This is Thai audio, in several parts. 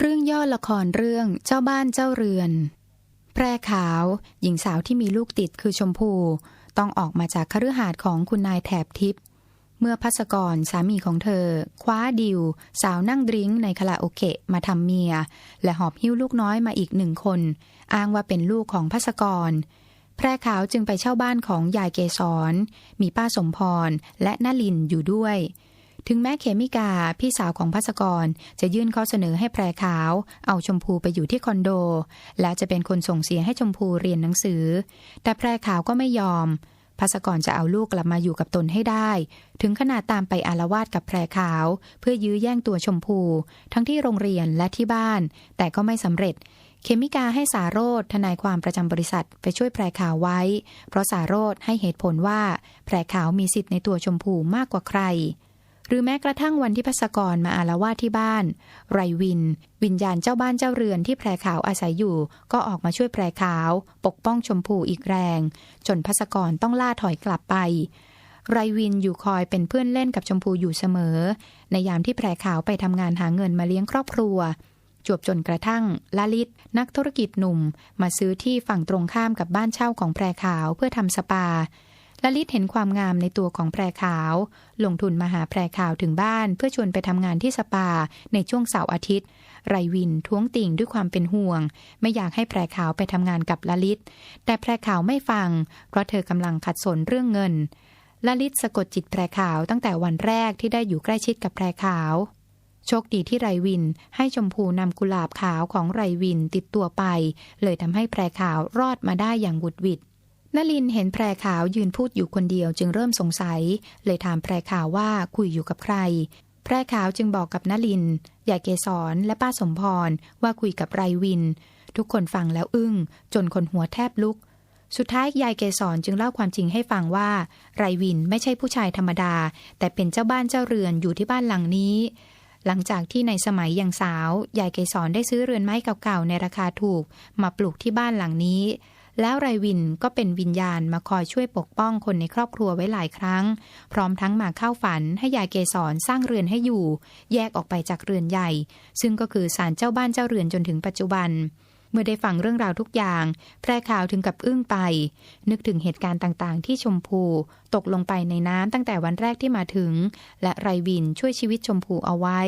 เรื่องย่อละครเรื่องเจ้าบ้านเจ้าเรือน แพรขาว หญิงสาวที่มีลูกติดคือชมพู ต้องออกมาจากคฤหาสน์ของคุณนายแถบทิพย์เมื่อพัสกรสามีของเธอ คว้าดิว สาวนั่งดริ้งในคาราโอเกะมาทำเมีย และหอบหิ้วลูกน้อยมาอีกหนึ่งคน อ้างว่าเป็นลูกของพัสกร แพรขาวจึงไปเช่าบ้านของยายเกษรมีป้าสมพรและนาลินอยู่ด้วย ถึงแม้เขมิกาพี่สาวของพัสกร จะยื่นข้อเสนอให้แพรขาว เอาชมพูไปอยู่ที่คอนโด แล้วจะเป็นคนส่งเสียให้ชมพูเรียนหนังสือ แต่แพรขาวก็ไม่ยอมพัสกรจะเอาลูกกลับมาอยู่กับตนให้ได้ ถึงขนาดตามไปอารวาสกับแพรขาว เพื่อยื้อแย่งตัวชมพู ทั้งที่โรงเรียนและที่บ้าน แต่ก็ไม่สำเร็จ เคมิกาให้สาโรธทนายความประจำบริษัทไปช่วยแพรขาวไว้ เพราะสาโรธให้เหตุผลว่า แพรขาวมีสิทธิ์ในตัวชมพูมากกว่าใคร หรือแม้กระทั่งวันที่พัสกรมาอารวาสที่บ้าน ไรวิน วิญญาณเจ้าบ้านเจ้าเรือนที่แพรขาวอาศัยอยู่ ก็ออกมาช่วยแพรขาว ปกป้องชมพูอีกแรง จนพัสกรต้องล่าถอยกลับไป ไรวินอยู่คอยเป็นเพื่อนเล่นกับชมพูอยู่เสมอ ในยามที่แพรขาวไปทำงานหาเงินมาเลี้ยงครอบครัวจวบจนกระทั่งลลิต นักธุรกิจหนุ่ม มาซื้อที่ฝั่งตรงข้ามกับบ้านเช่าของแพรขาวเพื่อทำสปา ลลิตเห็นความงามในตัวของแพรขาว ลงทุนมาหาแพรขาวถึงบ้าน เพื่อชวนไปทำงานที่สปาในช่วงเสาร์อาทิตย์ ไรวินท้วงติ่งด้วยความเป็นห่วง ไม่อยากให้แพรขาวไปทำงานกับลลิตแต่แพรขาวไม่ฟัง เพราะเธอกำลังขัดสนเรื่องเงินลลิตสะกดจิตแพรขาวตั้งแต่วันแรกที่ได้อยู่ใกล้ชิดกับแพรขาวโชคดีที่ไรวินให้ชมพูนำกุหลาบขาวของไรวินติดตัวไป เลยทำให้แพรขาวรอดมาได้อย่างบุดวิด นลินเห็นแพรขาวยืนพูดอยู่คนเดียวจึงเริ่มสงสัย เลยถามแพรขาวว่าคุยอยู่กับใคร แพรขาวจึงบอกกับนลินยายเกสรและป้าสมพรว่าคุยกับไรวิน ทุกคนฟังแล้วอึ้ง จนคนหัวแทบลุก สุดท้ายยายเกสรจึงเล่าความจริงให้ฟังว่า ไรวินไม่ใช่ผู้ชายธรรมดา แต่เป็นเจ้าบ้านเจ้าเรือนอยู่ที่บ้านหลังนี้ หลังจากที่ในสมัยยังสาวยายเกสรได้ซื้อเรือนไม้เก่าๆในราคาถูก มาปลูกที่บ้านหลังนี้ แล้วไรวินก็เป็นวิญญาณมาคอยช่วยปกป้องคนในครอบครัวไว้หลายครั้ง พร้อมทั้งมาเข้าฝันให้ยายเกสรสร้างเรือนให้อยู่ แยกออกไปจากเรือนใหญ่ ซึ่งก็คือศาลเจ้าบ้านเจ้าเรือนจนถึงปัจจุบัน เมื่อได้ฟังเรื่องราวทุกอย่าง แพร่ข่าวถึงกับอึ้งไป นึกถึงเหตุการณ์ต่างๆ ที่ชมพูตกลงไปในน้ำตั้งแต่วันแรกที่มาถึง และไรวินช่วยชีวิตชมพูเอาไว้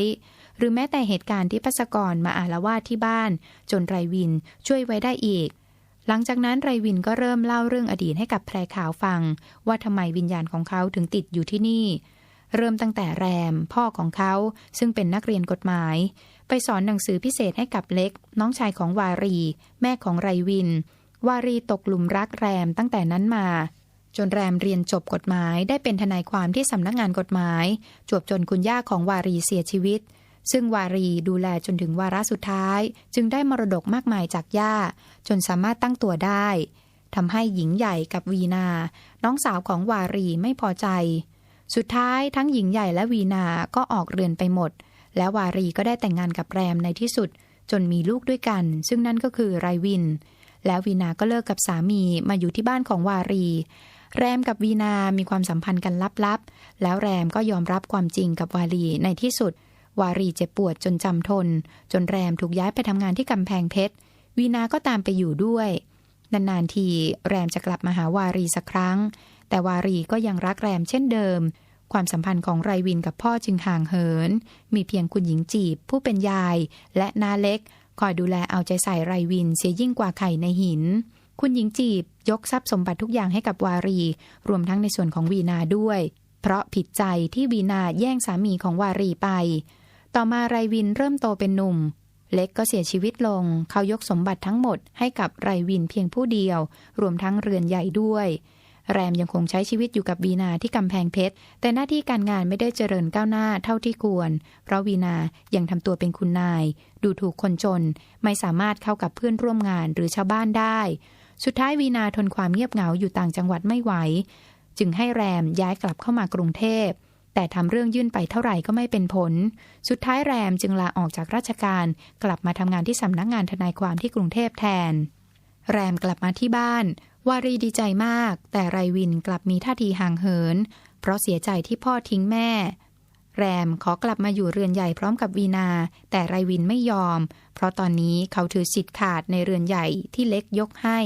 หรือแม้แต่เหตุการณ์ที่พัสกรมาอาละวาดที่บ้าน จนไรวินช่วยไว้ได้อีก หลังจากนั้นไรวินก็เริ่มเล่าเรื่องอดีตให้กับแพรขาวฟัง ว่าทำไมวิญญาณของเขาถึงติดอยู่ที่นี่ เริ่มตั้งแต่แรม พ่อของเขาซึ่งเป็นนักเรียนกฎหมาย ไปสอนหนังสือพิเศษให้กับเล็ก น้องชายของวารี แม่ของไรวิน วารีตกหลุมรักแรมตั้งแต่นั้นมาจนแรมเรียนจบกฎหมายได้เป็นทนายความที่สำนักงานกฎหมาย จวบจนคุณย่าของวารีเสียชีวิต ซึ่งวารีดูแลจนถึงวาระสุดท้าย จึงได้มรดกมากมายจากย่า จนสามารถตั้งตัวได้ทำให้หญิงใหญ่กับวีนา น้องสาวของวารีไม่พอใจ สุดท้ายทั้งหญิงใหญ่และวีนาก็ออกเรือนไปหมด และวารีก็ได้แต่งงานกับแรมในที่สุด จนมีลูกด้วยกัน ซึ่งนั่นก็คือไรวิน แล้ววีนาก็เลิกกับสามีมาอยู่ที่บ้านของวารี แรมกับวีนามีความสัมพันธ์กันลับๆ แล้วแรมก็ยอมรับความจริงกับวารีในที่สุด วารีเจ็บปวดจนจำทน จนแรมถูกย้ายไปทำงานที่กำแพงเพชร วีนาก็ตามไปอยู่ด้วย นานๆทีแรมจะกลับมาหาวารีสักครั้ง แต่วารีก็ยังรักแรมเช่นเดิม ความสัมพันธ์ของไรวินกับพ่อจึงห่างเหิน มีเพียงคุณหญิงจีบ ผู้เป็นยาย และนาเล็ก คอยดูแลเอาใจใส่ไรวินเสียยิ่งกว่าไข่ในหิน คุณหญิงจีบ ยกทรัพย์สมบัติทุกอย่างให้กับวารี รวมทั้งในส่วนของวีนาด้วย เพราะผิดใจที่วีนาแย่งสามีของวารีไป ต่อมาไรวินเริ่มโตเป็นหนุ่ม เล็กก็เสียชีวิตลง เขายกสมบัติทั้งหมดให้กับไรวินเพียงผู้เดียว รวมทั้งเรือนใหญ่ด้วย แรมยังคงใช้ชีวิตอยู่กับวีนาที่กำแพงเพชร แต่หน้าที่การงานไม่ได้เจริญก้าวหน้าเท่าที่ควร เพราะวีนายังทำตัวเป็นคุณนาย ดูถูกคนจน ไม่สามารถเข้ากับเพื่อนร่วมงานหรือชาวบ้านได้ สุดท้ายวีนาทนความเงียบเหงาอยู่ต่างจังหวัดไม่ไหว จึงให้แรมย้ายกลับเข้ามากรุงเทพ แต่ทำเรื่องยื่นไปเท่าไหร่ก็ไม่เป็นผล สุดท้ายแรมจึงลาออกจากราชการ กลับมาทำงานที่สำนักงงานทนายความที่กรุงเทพแทน แรมกลับมาที่บ้าน วารีดีใจมาก แต่ไรวินกลับมีท่าทีห่างเหิน เพราะเสียใจที่พ่อทิ้งแม่ แรมขอกลับมาอยู่เรือนใหญ่พร้อมกับวีนา แต่ไรวินไม่ยอม เพราะตอนนี้เขาถือสิทธิ์ขาดในเรือนใหญ่ที่เล็กยกให้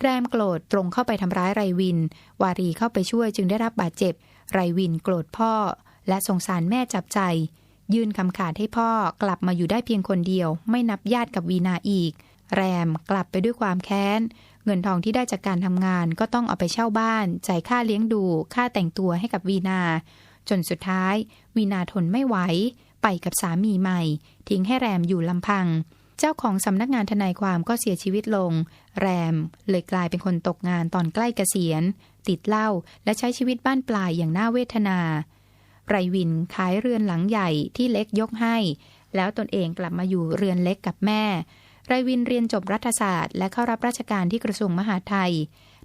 แรมโกรธตรงเข้าไปทำร้ายไรวิน วารีเข้าไปช่วยจึงได้รับบาดเจ็บ ไรวินโกรธพ่อ และสงสารแม่จับใจ ยื่นคำขาดให้พ่อกลับมาอยู่ได้เพียงคนเดียว ไม่นับญาติกับวีนาอีก แรมกลับไปด้วยความแค้น เงินทองที่ได้จากการทำงานก็ต้องเอาไปเช่าบ้าน จ่ายค่าเลี้ยงดู ค่าแต่งตัวให้กับวีนา จนสุดท้าย วีนาทนไม่ไหว ไปกับสามีใหม่ ทิ้งให้แรมอยู่ลำพัง เจ้าของสำนักงานทนายความก็เสียชีวิตลง แรมเลยกลายเป็นคนตกงานตอนใกล้เกษียณ ติดเหล้าและใช้ชีวิตบ้านปลายอย่างน่าเวทนา ไรวินขายเรือนหลังใหญ่ที่เล็กยกให้ แล้วตนเองกลับมาอยู่เรือนเล็กกับแม่ ไรวินเรียนจบรัฐศาสตร์ และเข้ารับราชการที่กระทรวงมหาดไทย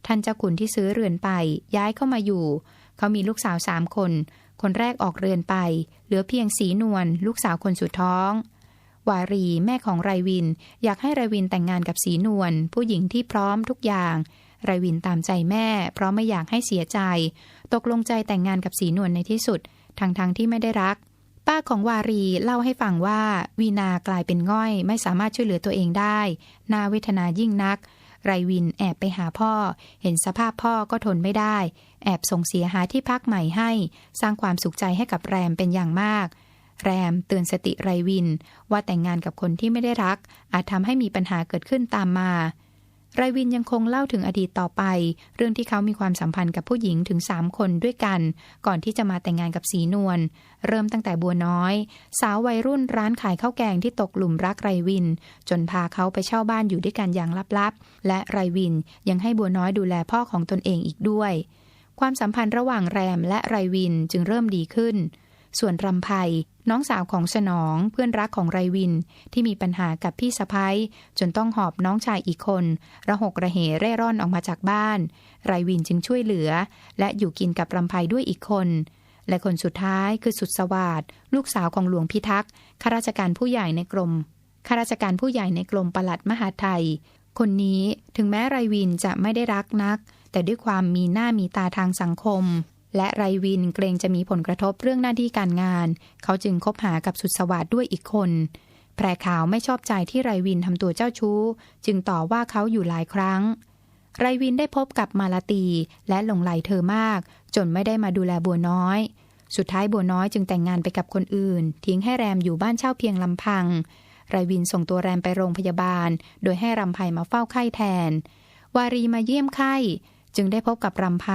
ท่านเจ้าขุนที่ซื้อเรือนไป ย้ายเข้ามาอยู่ เขามีลูกสาวสามคน คนแรกออกเรือนไป เหลือเพียงสีนวลลูกสาวคนสุดท้อง วารีแม่ของไรวิน อยากให้ไรวินแต่งงานกับสีนวลผู้หญิงที่พร้อมทุกอย่าง ไรวินตามใจแม่ เพราะไม่อยากให้เสียใจ ตกลงใจแต่งงานกับสีนวลในที่สุด ทั้งๆทที่ไม่ได้รัก ป้าของวารีเล่าให้ฟังว่าวีนากลายเป็นง่อย ไม่สามารถช่วยเหลือตัวเองได้น่าเวทนายิ่งนัก ไรวินแอบไปหาพ่อ เห็นสภาพพ่อก็ทนไม่ได้ แอบส่งเสียหาที่พักใหม่ให้ สร้างความสุขใจให้กับแรมเป็นอย่างมาก แรมเตือนสติไรวิน ว่าแต่งงานกับคนที่ไม่ได้รัก อาจทำให้มีปัญหาเกิดขึ้นตามมา ไรวินยังคงเล่าถึงอดีตต่อไป เรื่องที่เขามีความสัมพันธ์กับผู้หญิงถึงสามคนด้วยกัน ก่อนที่จะมาแต่งงานกับสีนวล เริ่มตั้งแต่บัวน้อย สาววัยรุ่นร้านขายข้าวแกงที่ตกหลุมรักไรวิน จนพาเขาไปเช่าบ้านอยู่ด้วยกันอย่างลับๆ และไรวินยังให้บัวน้อยดูแลพ่อของตนเองอีกด้วย ความสัมพันธ์ระหว่างแรมและไรวินจึงเริ่มดีขึ้น ส่วนรำไพน้องสาวของสนองเพื่อนรักของไรวินที่มีปัญหากับพี่สะพ้ยจนต้องหอบน้องชายอีกคน ระหกระเหเร่ร่อนออกมาจากบ้าน ไรวินจึงช่วยเหลือ และอยู่กินกับรำไพด้วยอีกคน และคนสุดท้ายคือสุดสวัสดลูกสาวของหลวงพิทักษ์ข้าราชการผู้ใหญ่ในกรมข้าราชการผู้ใหญ่ในกรมปลัดมหาไทย คนนี้ถึงแม้ไรวินจะไม่ได้รักนัก แต่ด้วยความมีหน้ามีตาทางสังคม และไรวินเกรงจะมีผลกระทบเรื่องหน้าที่การงาน เขาจึงคบหากับสุดสวัสดด้วยอีกคน แพรขาวไม่ชอบใจที่ไรวินทำตัวเจ้าชู้ จึงต่อว่าเขาอยู่หลายครั้ง ไรวินได้พบกับมาลาตีและหลงไหลเธอมาก จนไม่ได้มาดูแลบัวน้อย สุดท้ายบัวน้อยจึงแต่งงานไปกับคนอื่น ทิ้งให้แรมอยู่บ้านเช่าเพียงลำพัง ไรวินส่งตัวแรมไปโรงพยาบาล โดยให้รำไพมาเฝ้าไข้แทน วารีมาเยี่ยมไข้ จึงได้พบกับรำไพ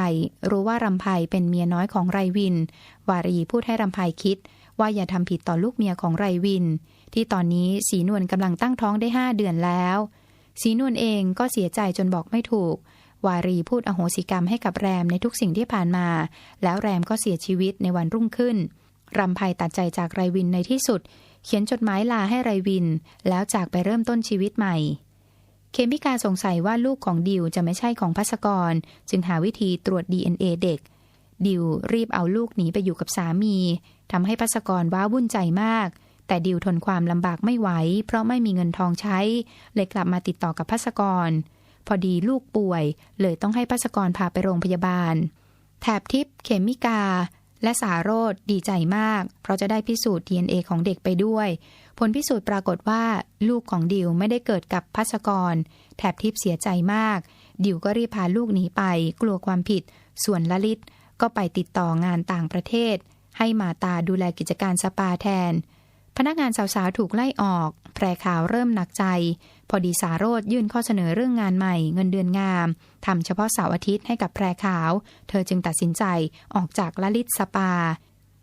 รู้ว่ารำไพเป็นเมียน้อยของไรวิน วารีพูดให้รำไพคิด ว่าอย่าทำผิดต่อลูกเมียของไรวิน ที่ตอนนี้สีนวลกำลังตั้งท้องได้ห้าเดือนแล้วสีนวลเองก็เสียใจจนบอกไม่ถูก วารีพูดอโหสิกรรมให้กับแรมในทุกสิ่งที่ผ่านมา แล้วแรมก็เสียชีวิตในวันรุ่งขึ้นรำไพตัดใจจากไรวินในที่สุด เขียนจดหมายลาให้ไรวิน แล้วจากไปเริ่มต้นชีวิตใหม่ เคมิกาสงสัยว่าลูกของดิวจะไม่ใช่ของพัสกร จึงหาวิธีตรวจ DNA เด็ก ดิวรีบเอาลูกหนีไปอยู่กับสามีทำให้พัสกรว้าวุ่นใจมาก แต่ดิวทนความลำบากไม่ไหว เพราะไม่มีเงินทองใช้ เลยกลับมาติดต่อกับพัสกร พอดีลูกป่วย เลยต้องให้พัสกรพาไปโรงพยาบาล แถบทิพย์เขมิกา และสาโรธดีใจมาก เพราะจะได้พิสูจน์ DNA ของเด็กไปด้วย ผลพิสูจน์ปรากฏว่า ลูกของดิวไม่ได้เกิดกับพัสกร แถบทิพย์เสียใจมาก ดิวก็รีบพาลูกหนีไป กลัวความผิด ส่วนลลิตก็ไปติดต่องานต่างประเทศ ให้มาตาดูแลกิจการสปาแทน พนักงานสาวๆถูกไล่ออก แพรข่าวเริ่มหนักใจ พอดีสาโรธยื่นข้อเสนอเรื่องงานใหม่ เงินเดือนงามทำเฉพาะเสาร์อาทิตย์ให้กับแพรขาว เธอจึงตัดสินใจออกจากละลิตสปา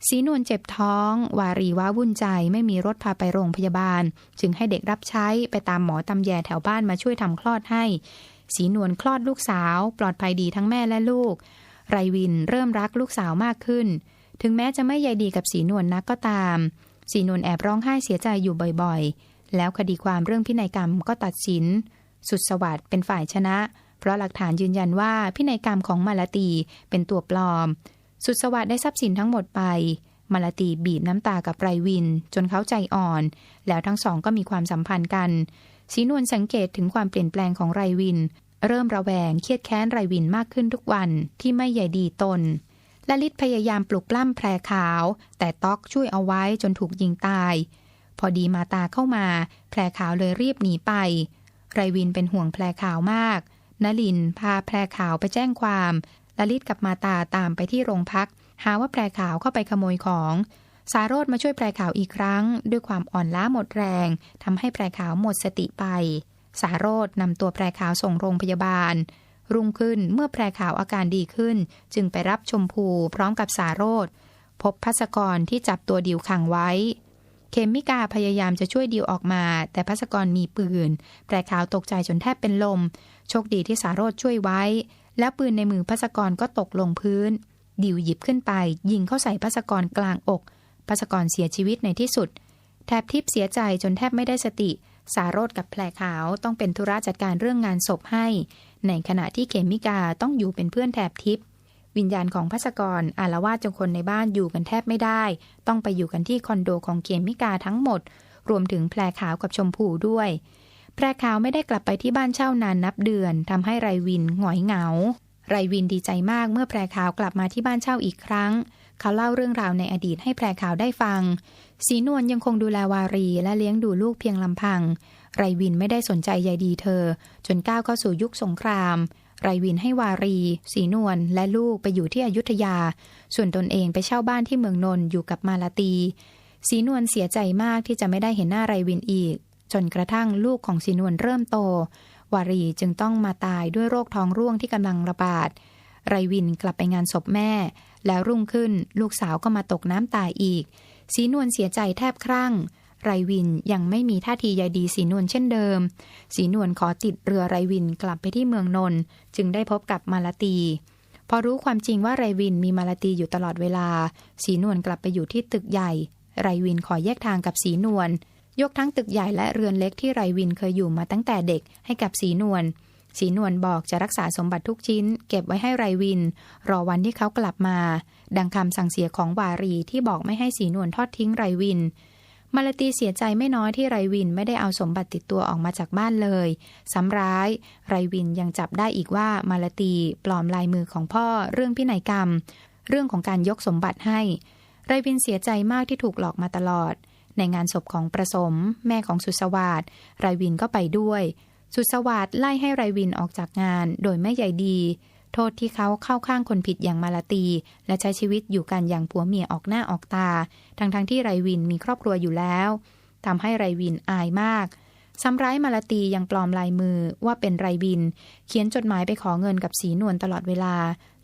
สีนวลเจ็บท้อง วารีว้าวุ่นใจไม่มีรถพาไปโรงพยาบาล จึงให้เด็กรับใช้ไปตามหมอตำแยแถวบ้านมาช่วยทำคลอดให้ สีนวลคลอดลูกสาว ปลอดภัยดีทั้งแม่และลูก ไรวินเริ่มรักลูกสาวมากขึ้น ถึงแม้จะไม่ใยดีกับสีนวลนักก็ตาม สีนวลแอบร้องไห้เสียใจอยู่บ่อยๆ แล้วคดีความเรื่องพินัยกรรมก็ตัดสิน สุดสวัสด์เป็นฝ่ายชนะ เพราะหลักฐานยืนยันว่าพินัยกรรมของมาลาตีเป็นตัวปลอม สุดสวัสด์ได้ทรัพย์สินทั้งหมดไปมาลาตีบีบน้ำตากับไรวิน จนเขาใจอ่อน แล้วทั้งสองก็มีความสัมพันธ์กันสีนวลสังเกตถึงความเปลี่ยนแปลงของไรวิน เริ่มระแวงเครียดแค้นไรวินมากขึ้นทุกวันที่ไม่ใหญ่ดีตนละลิศพยายามปลุกปล้ำแพรขาว แต่ต๊อกช่วยเอาไว้จนถูกยิงตาย พอดีมาตาเข้ามา แพรขาวเลยรีบหนีไป ไรวินเป็นห่วงแพรขาวมากนลินพาแพรขาวไปแจ้งความ ละลิศกับมาตาตามไปที่โรงพัก หาว่าแพรขาวเข้าไปขโมยของ สาโรธมาช่วยแพรขาวอีกครั้ง ด้วยความอ่อนล้าหมดแรงทำให้แพรขาวหมดสติไป สาโรธนำตัวแพรขาวส่งโรงพยาบาล รุ่งขึ้นเมื่อแพรขาวอาการดีขึ้น จึงไปรับชมพูพร้อมกับสาโรธพบพัสกรที่จับตัวดิวขังไว้ เคมิกาพยายามจะช่วยดิวออกมา แต่พัสกรมีปืนแพรขาวตกใจจนแทบเป็นลม โชคดีที่สาโรธช่วยไว้ แล้วปืนในมือพัสกรก็ตกลงพื้น ดิวหยิบขึ้นไป ยิงเข้าใส่พัสกรกลางอกพัสกรเสียชีวิตในที่สุด แทบทิพย์เสียใจจนแทบไม่ได้สติ สาโรธกับแพรขาวต้องเป็นธุระจัดการเรื่องงานศพให้ ในขณะที่เขมิกาต้องอยู่เป็นเพื่อนแถบทิพย์วิญญาณของพัสกรอารวาสจนคนในบ้านอยู่กันแทบไม่ได้ ต้องไปอยู่กันที่คอนโดของเขมิกาทั้งหมด รวมถึงแพรขาวกับชมพูด้วย แพรขาวไม่ได้กลับไปที่บ้านเช่านานนับเดือนทำให้ไรวินหงอยเหงา ไรวินดีใจมากเมื่อแพรขาวกลับมาที่บ้านเช่าอีกครั้ง เขาเล่าเรื่องราวในอดีตให้แพรขาวได้ฟัง สีนวลยังคงดูแลวารีและเลี้ยงดูลูกเพียงลำพัง ไรวินไม่ได้สนใจใยดีเธอ จนก้าวเข้าสู่ยุคสงครามไรวินให้วารี สีนวลและลูกไปอยู่ที่อยุธยา ส่วนตนเองไปเช่าบ้านที่เมืองนนท์อยู่กับมาลาตี สีนวลเสียใจมากที่จะไม่ได้เห็นหน้าไรวินอีก จนกระทั่งลูกของสีนวลเริ่มโต วารีจึงต้องมาตายด้วยโรคท้องร่วงที่กำลังระบาด ไรวินกลับไปงานศพแม่ แล้วรุ่งขึ้นลูกสาวก็มาตกน้ำตายอีก สีนวลเสียใจแทบครั่ง ไรวินยังไม่มีท่าทีใยดีสีนวลเช่นเดิม สีนวลขอติดเรือไรวินกลับไปที่เมืองนนท์จึงได้พบกับมาลาตีพอรู้ความจริงว่าไรวินมีมาลาตีอยู่ตลอดเวลา สีนวลกลับไปอยู่ที่ตึกใหญ่ ไรวินขอแยกทางกับสีนวล ยกทั้งตึกใหญ่และเรือนเล็กที่ไรวินเคยอยู่มาตั้งแต่เด็กให้กับสีนวลสีนวลบอกจะรักษาสมบัติทุกชิ้น เก็บไว้ให้ไรวิน รอวันที่เขากลับมา ดังคำสั่งเสียของวารีที่บอกไม่ให้สีนวลทอดทิ้งไรวิน มาลตีเสียใจไม่น้อยที่ไรวินไม่ได้เอาสมบัติติดตัวออกมาจากบ้านเลยซ้ำร้าย ไรวินยังจับได้อีกว่ามาลตีปลอมลายมือของพ่อเรื่องพินัยกรรม เรื่องของการยกสมบัติให้ ไรวินเสียใจมากที่ถูกหลอกมาตลอด ในงานศพของประสม แม่ของสุสวาดไรวินก็ไปด้วย สุสวาดไล่ให้ไรวินออกจากงานโดยไม่ใยดี โทษที่เขาเข้าข้างคนผิดอย่างมาลาตี และใช้ชีวิตอยู่กันอย่างผัวเมียออกหน้าออกตา ทั้งๆทที่ไรวินมีครอบครัวอยู่แล้วทำให้ไรวินอายมากซ้ำร้ายมาลาตียังปลอมลายมือว่าเป็นไรวิน เขียนจดหมายไปขอเงินกับสีนวลตลอดเวลา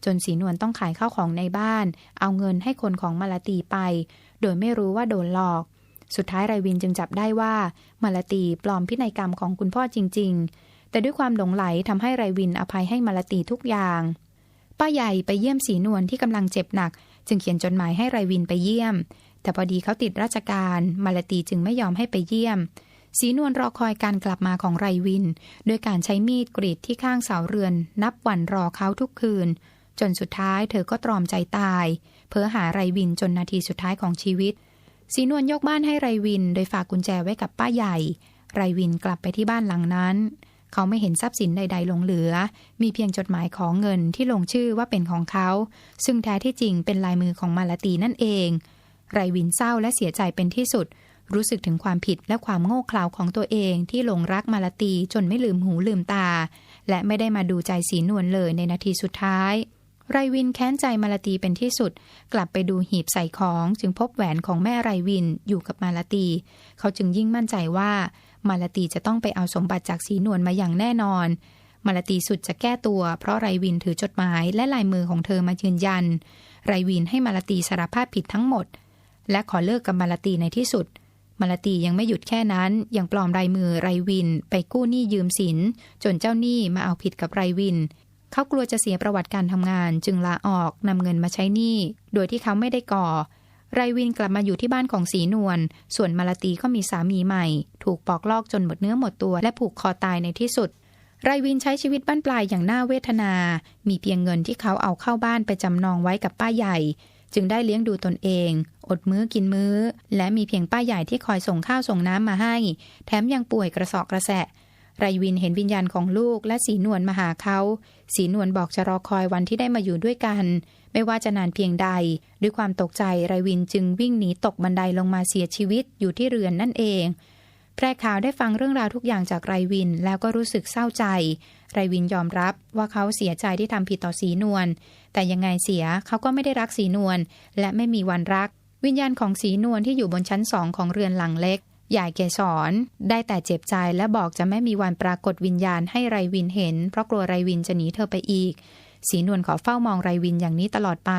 จนสีนวลต้องขายข้าวของในบ้าน เอาเงินให้คนของมาลาตีไป โดยไม่รู้ว่าโดนหลอก สุดท้ายไรวินจึงจับได้ว่ามาลาตีปลอมพินัยกรรมของคุณพ่อจริง ๆ แต่ด้วยความหลงไหลทำให้ไรวินอภัยให้มาลาตีทุกอย่าง ป้าใหญ่ไปเยี่ยมสีนวลที่กำลังเจ็บหนัก จึงเขียนจดหมายให้ไรวินไปเยี่ยม แต่พอดีเขาติดราชการ มาลาตีจึงไม่ยอมให้ไปเยี่ยม สีนวลรอคอยการกลับมาของไรวินโดยการใช้มีดกรีดที่ข้างเสาเรือน นับวันรอเขาทุกคืน จนสุดท้ายเธอก็ตรอมใจตาย เพื่อหาไรวินจนนาทีสุดท้ายของชีวิต สีนวลยกบ้านให้ไรวิน โดยฝากกุญแจไว้กับป้าใหญ่ ไรวินกลับไปที่บ้านหลังนั้น เขาไม่เห็นทรัพย์สินใด ๆ หลงเหลือ มีเพียงจดหมายของเงินที่ลงชื่อว่าเป็นของเขา ซึ่งแท้ที่จริงเป็นลายมือของมาลาตีนั่นเอง ไรวินเศร้าและเสียใจเป็นที่สุด รู้สึกถึงความผิดและความโง่เขลาของตัวเองที่หลงรักมาลาตีจนไม่ลืมหูลืมตา และไม่ได้มาดูใจสีนวลเลยในนาทีสุดท้าย ไรวินแค้นใจมาลาตีเป็นที่สุด กลับไปดูหีบใส่ของจึงพบแหวนของแม่ไรวินอยู่กับมาลาตี เขาจึงยิ่งมั่นใจว่า มาลาตีจะต้องไปเอาสมบัติจากสีนวลมาอย่างแน่นอน มาลาตีสุดจะแก้ตัว เพราะไรวินถือจดหมายและลายมือของเธอมายืนยัน ไรวินให้มาลาตีสารภาพผิดทั้งหมด และขอเลิกกับมาลาตีในที่สุดมาลาตียังไม่หยุดแค่นั้น ยังปลอมลายมือไรวิน ไปกู้หนี้ยืมสิน จนเจ้าหนี้มาเอาผิดกับไรวิน เขากลัวจะเสียประวัติการทำงานจึงลาออกนำเงินมาใช้หนี้ โดยที่เขาไม่ได้ก่อ ไรวินกลับมาอยู่ที่บ้านของสีนวล ส่วนมาลาตีก็มีสามีใหม่ ถูกปอกลอกจนหมดเนื้อหมดตัวและผูกคอตายในที่สุด ไรวินใช้ชีวิตบ้านปลายอย่างน่าเวทนา มีเพียงเงินที่เขาเอาเข้าบ้านไปจำนองไว้กับป้าใหญ่ จึงได้เลี้ยงดูตนเอง อดมื้อกินมื้อ และมีเพียงป้าใหญ่ที่คอยส่งข้าวส่งน้ำมาให้ แถมยังป่วยกระสอบกระแสะ ไรวินเห็นวิญญาณของลูกและสีนวลมาหาเขาสีนวลบอกจะรอคอยวันที่ได้มาอยู่ด้วยกัน ไม่ว่าจะนานเพียงใด ด้วยความตกใจไรวินจึงวิ่งหนีตกบันไดลงมาเสียชีวิตอยู่ที่เรือนนั่นเอง แพร่ข่าวได้ฟังเรื่องราวทุกอย่างจากไรวินแล้วก็รู้สึกเศร้าใจ ไรวินยอมรับว่าเขาเสียใจที่ทำผิดต่อสีนวลแต่ยังไงเสียเขาก็ไม่ได้รักสีนวลและไม่มีวันรัก วิญญาณของสีนวลที่อยู่บนชั้นสองของเรือนหลังเล็ก ยายเกสรได้แต่เจ็บใจและบอกจะไม่มีวันปรากฏวิญญาณให้ไรวินเห็น เพราะกลัวไรวินจะหนีเธอไปอีก สีนวลขอเฝ้ามองไรวินอย่างนี้ตลอดไป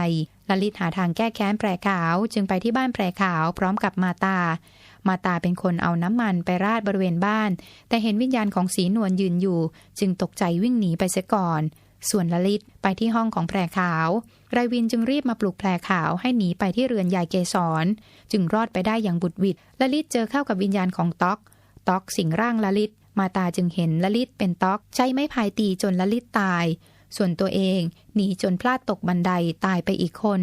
ลลิตหาทางแก้แค้นแปรขาว จึงไปที่บ้านแปรขาวพร้อมกับมาตา มาตาเป็นคนเอาน้ำมันไปราดบริเวณบ้าน แต่เห็นวิญญาณของสีนวลยืนอยู่ จึงตกใจวิ่งหนีไปเสียก่อน ส่วนละลิตไปที่ห้องของแพรขาว ไรวินจึงรีบมาปลุกแพรขาวให้หนีไปที่เรือนยายเกสร จึงรอดไปได้อย่างบุดวิดละลิตเจอเข้ากับวิญญาณของต๊อก ต๊อกสิงร่างละลิต มาตาจึงเห็นละลิตเป็นต๊อก ใช้ไม้พายตีจนละลิตตาย ส่วนตัวเองหนีจนพลาดตกบันไดตายไปอีกคน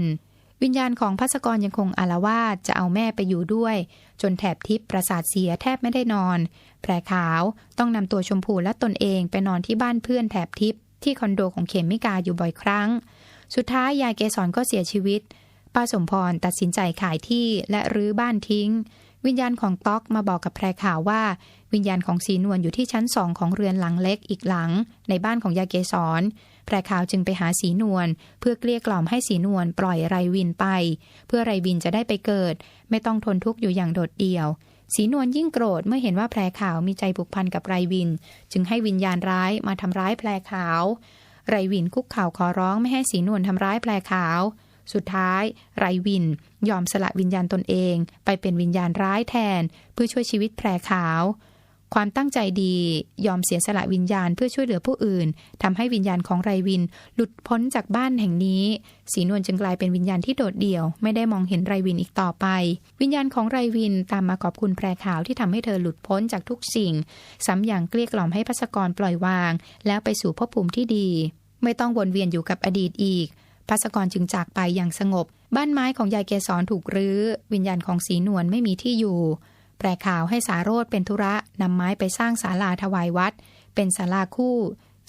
วิญญาณของพัสกรยังคงอารวาสจะเอาแม่ไปอยู่ด้วย จนแถบทิพย์ประสาทเสียแทบไม่ได้นอน แพรขาวต้องนำตัวชมพูและตนเองไปนอนที่บ้านเพื่อนแถบทิพย์ ที่คอนโดของเขมิกาอยู่บ่อยครั้ง สุดท้ายยายเกสรก็เสียชีวิต ป้าสมพรตัดสินใจขายที่และรื้อบ้านทิ้ง วิญญาณของต๊อกมาบอกกับแพรข่าวว่า วิญญาณของสีนวลอยู่ที่ชั้นสองของเรือนหลังเล็กอีกหลัง ในบ้านของยายเกสรแพรข่าวจึงไปหาสีนวลเพื่อเกลี้ยกล่อมให้สีนวลปล่อยไรวินไป เพื่อไรวินจะได้ไปเกิด ไม่ต้องทนทุกข์อยู่อย่างโดดเดี่ยว สีนวลยิ่งโกรธเมื่อเห็นว่าแพรขาวมีใจผูกพันกับไรวิน จึงให้วิญญาณร้ายมาทำร้ายแพรขาว ไรวินคุกเข่าขอร้องไม่ให้สีนวลทำร้ายแพรขาว สุดท้าย ไรวิน ยอมสละวิญญาณตนเอง ไปเป็นวิญญาณร้ายแทน เพื่อช่วยชีวิตแพรขาว ความตั้งใจดี ยอมเสียสละวิญญาณเพื่อช่วยเหลือผู้อื่นทำให้วิญญาณของไรวิน หลุดพ้นจากบ้านแห่งนี้ สีนวลจึงกลายเป็นวิญญาณที่โดดเดี่ยว ไม่ได้มองเห็นไรวินอีกต่อไป วิญญาณของไรวินตามมาขอบคุณแพรขาวที่ทำให้เธอหลุดพ้นจากทุกสิ่งซ้ำอย่างเกลี้ยกล่อมให้พัสกรปล่อยวาง แล้วไปสู่ภพภูมิที่ดี ไม่ต้องวนเวียนอยู่กับอดีตอีกพัสกรจึงจากไปอย่างสงบ บ้านไม้ของยายเกสรถูกรื้อ วิญญาณของสีนวลไม่มีที่อยู่ แปลข่าวให้สาโรธเป็นธุระนำไม้ไปสร้างศาลาถวายวัด เป็นศาลาคู่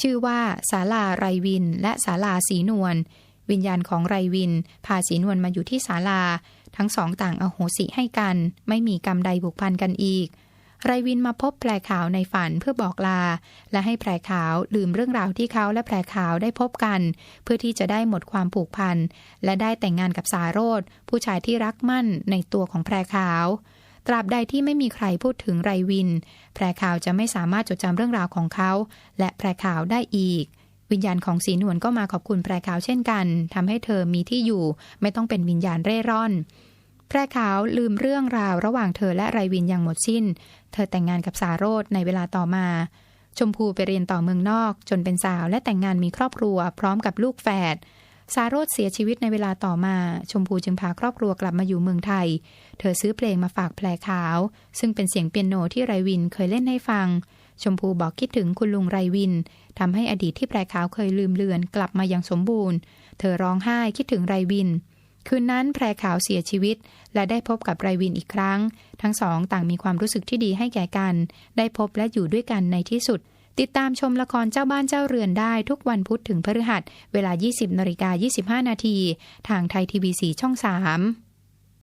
ชื่อว่าศาลาไรวิน และศาลาสีนวลวิญญาณของไรวิน พาสีนวลมาอยู่ที่ศาลา ทั้งสองต่างอโหสิให้กัน ไม่มีกรรมใดบุกพันกันอีก ไรวินมาพบแพรขาวในฝันเพื่อบอกลา และให้แพรขาวลืมเรื่องราวที่เขาและแพรขาวได้พบกัน เพื่อที่จะได้หมดความผูกพัน และได้แต่งงานกับสาโรธผู้ชายที่รักมั่นในตัวของแพรขาว ตราบใดที่ไม่มีใครพูดถึงไรวิน แพรข่าวจะไม่สามารถจดจำเรื่องราวของเขา และแพรข่าวได้อีก วิญญาณของสีนวลก็มาขอบคุณแพรขาวเช่นกันทำให้เธอมีที่อยู่ ไม่ต้องเป็นวิญญาณเร่ร่อน แพรขาวลืมเรื่องราวระหว่างเธอและไรวินอย่างหมดสิ้น เธอแต่งงานกับสาโรธในเวลาต่อมา ชมพูไปเรียนต่อเมืองนอก จนเป็นสาวและแต่งงานมีครอบครัว พร้อมกับลูกแฝด สาโรธเสียชีวิตในเวลาต่อมา ชมพูจึงพาครอบครัวกลับมาอยู่เมืองไทย เธอซื้อเพลงมาฝากแพรขาว ซึ่งเป็นเสียงเปียโนที่ไรวินเคยเล่นให้ฟัง ชมพูบอกคิดถึงคุณลุงไรวินทำให้อดีตที่แพรขาวเคยลืมเลือนกลับมาอย่างสมบูรณ์ เธอร้องไห้คิดถึงไรวิน คืนนั้นแพรขาวเสียชีวิต และได้พบกับไรวินอีกครั้ง ทั้งสองต่างมีความรู้สึกที่ดีให้แก่กัน ได้พบและอยู่ด้วยกันในที่สุด ติดตามชมละครเจ้าบ้านเจ้าเรือนได้ทุกวันพุธถึงพฤหัส เวลา 20นาฬิกา25 นาที ทางไทยทีวีสีช่อง 3